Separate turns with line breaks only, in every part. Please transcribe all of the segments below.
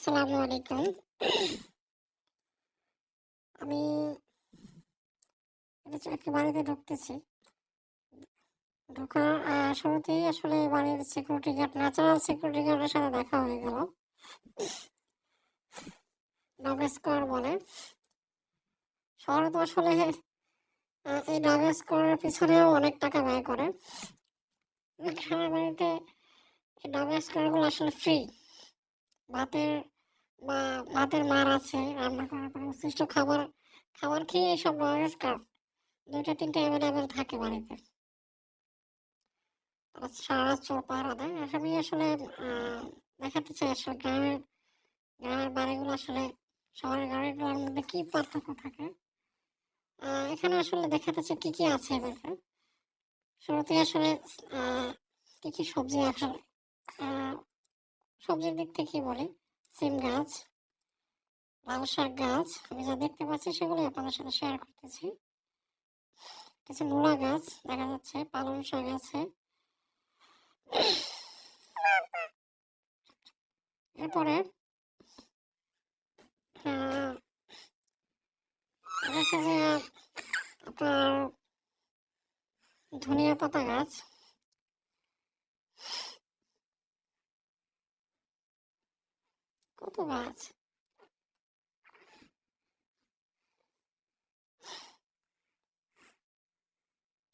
আসসালামু আলাইকুম। আমি একটা বাড়িতে ঢুকতেছি। ঢোকার শুরুতেই আসলে বাড়ির সিকিউরিটি গার্ড ন্যাচারাল সিকিউরিটি গার্ডের সাথে দেখা হয়ে গেল। ডগ স্কোয়ার বলে। শহরে তো আসলে এই ডগ স্কোয়ারের পিছনেও অনেক টাকা ব্যয় করে। গ্রামের বাড়িতে এই ডগ স্কোয়ারগুলো আসলে ফ্রি ভাতের বা ভাতের মার আছে, রান্না করার পরে খাবার খাবার খেয়ে এইসব নয়েজ কাপ। দুইটা, তিনটা অ্যাভেলেবেল থাকে বাড়িতে। সারা চোর পাহারা দেয় আমি আসলে দেখাতে চাই আসলে গ্রামের গ্রামের বাড়িগুলো আসলে, শহরের বাড়িগুলোর মধ্যে কি পার্থক্য থাকে? এখানে আসলে দেখাতে চাই কি কি আছে এবার শুরুতে আসলে কি কি সবজি আসলে সবজির দিক থেকে বলি, সিম গাছ লাল শাক গাছ, আমি যা দেখতে পাচ্ছি সেগুলো আপনাদের সাথে শেয়ার করতেছি। কিছু মূলা গাছ, দেখা যাচ্ছে পালং শাক আছে। এরপরে আপনার ধনিয়া পাতা গাছ। কত গাছ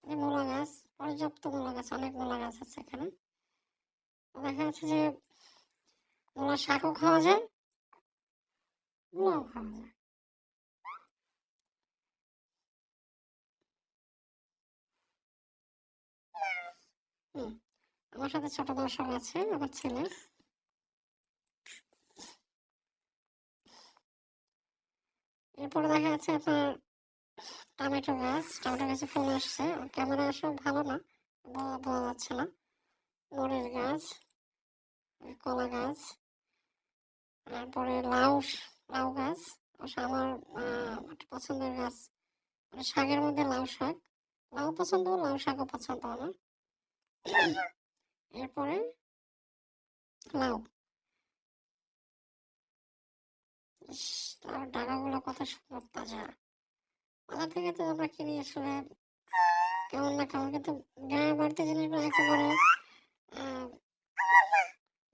মূলা গাছ পর্যাপ্ত মূলা গাছ অনেক মূলা গাছ আছে এখানে। দেখা যাচ্ছে যে মূলা শাকও খাওয়া যায় মূলাও খাওয়া যায়। আমার সাথে ছোট দর্শক আছে আমার ছেলে। এরপরে দেখা যাচ্ছে আপনার টমেটো গাছ টমেটো গাছে ফুল আসছে ক্যামেরা আসলে ভালো না বোঝা যাচ্ছে না। মরিচ গাছ কলা গাছ তারপরে লাউ লাউ গাছ আমার একটা পছন্দের গাছ। মানে শাকের মধ্যে লাউ শাক লাউ পছন্দ লাউ শাকও পছন্দ আমার এরপরে লাউ। লাউর ডাগাগুলো কত সুন্দর তাজা। বাজার থেকে তো আমরা কিনি আসলে কেমন না কেমন কিন্তু গ্রামের বাড়িতে জিনিসগুলো একেবারে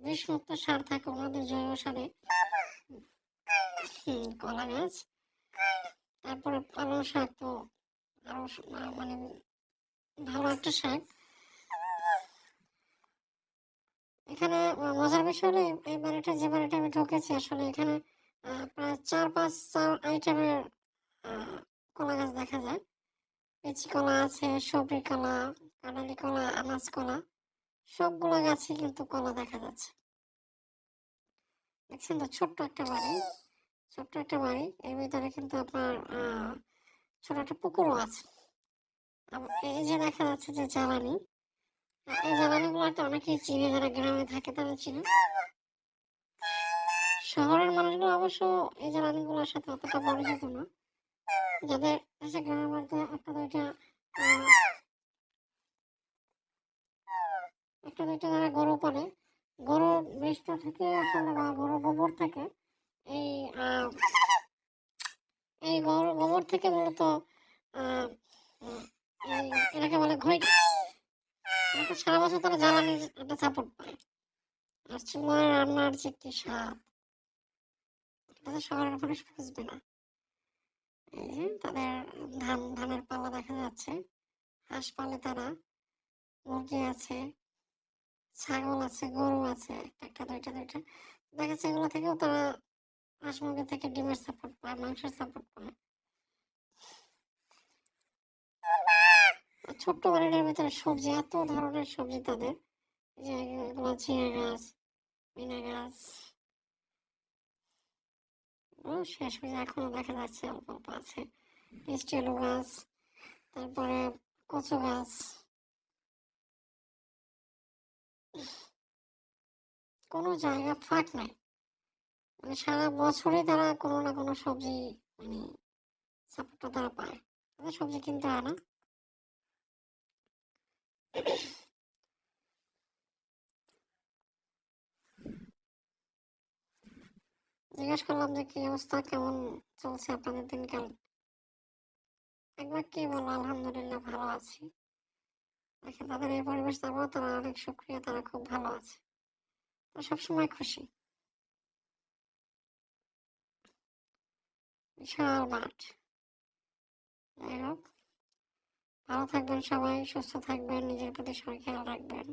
বিষমুক্ত সার থাকে ওনাদের জৈব সারে। কলা গাছ, তারপরে পালং শাক তো আরও মানে ভালো একটা শাক। এখানে মজার বিষয় হলো এই বাড়িটা, যে বাড়িটা আমি ঢুকেছি, আসলে এখানে প্রায় চার পাঁচ চার আইটেমের কলা গাছ দেখা যায়। পেঁচি কলা আছে সবরি কলা কানালি কলা, আনাজ কলা, সবগুলো গাছই কিন্তু কলা দেখা যাচ্ছে। দেখছেন তো, ছোট্ট একটা বাড়ি, ছোট্ট একটা বাড়ি, এর ভিতরে কিন্তু আপনার ছোট একটা পুকুরও আছে। এই যে দেখা যাচ্ছে যে জ্বালানি এই জ্বালানিগুলো তো অনেকেই চিনে, যারা গ্রামে থাকে তারা চিনে। শহরের মানুষগুলো অবশ্য এই জ্বালানিগুলোর সাথে অতটা পরিচিত না। যাদের কাছে গ্রামের মধ্যে একটা দুইটা একটা দুইটা যারা গরু পালে গরুর বৃষ্ঠ থেকে আসলে বা গরুর গোবর থেকে এই এই গরু গোবর থেকে মূলত এটাকে বলে এটাকে সারা বছর তারা জ্বালানির একটা সাপোর্ট পায় আর চুলায় রান্নার যে একটি স্বাদ। এটা তো শহরের মানুষ বুঝবে না। এই তাদের ধান, ধানের পালা দেখা যাচ্ছে। হাঁস পালে তারা। মুরগি আছে। ছাগল আছে, গরু আছে, একটা, দুইটা দুইটা। দেখা যাচ্ছে এগুলো থেকেও তারা হাঁস মুরগি থেকে ডিমের সাপোর্ট পায়, মাংসের সাপোর্ট পায়। ছোট্ট বাড়িটার ভিতরে সবজি, এত ধরনের সবজি তাদের। যে এগুলো গাছ, মিনা গাছ শেষ হয়ে এখনও দেখা যাচ্ছে, অল্প অল্প আছে। মিষ্টি গাছ, তারপরে কচু গাছ। কোনো জায়গা ফাঁক নাই। মানে সারা বছরই তারা কোনো না কোনো সবজি মানে সাপোর্টটা তারা পায়। সবজি কিনতে হয় না। জিজ্ঞেস করলাম যে কি অবস্থা, কেমন চলছে আপনাদের দিনকাল? একবার কি বলব, আলহামদুলিল্লাহ ভালো আছি। দেখে তাদের এই পরিবেশ যাব তারা অনেক সুক্রিয়া, তারা খুব ভালো আছে। তো সবসময় খুশি। বিশাল মাঠ। যাই হোক, ভালো থাকবেন সবাই, সুস্থ থাকবেন, নিজের প্রতি সবাই খেয়াল রাখবেন।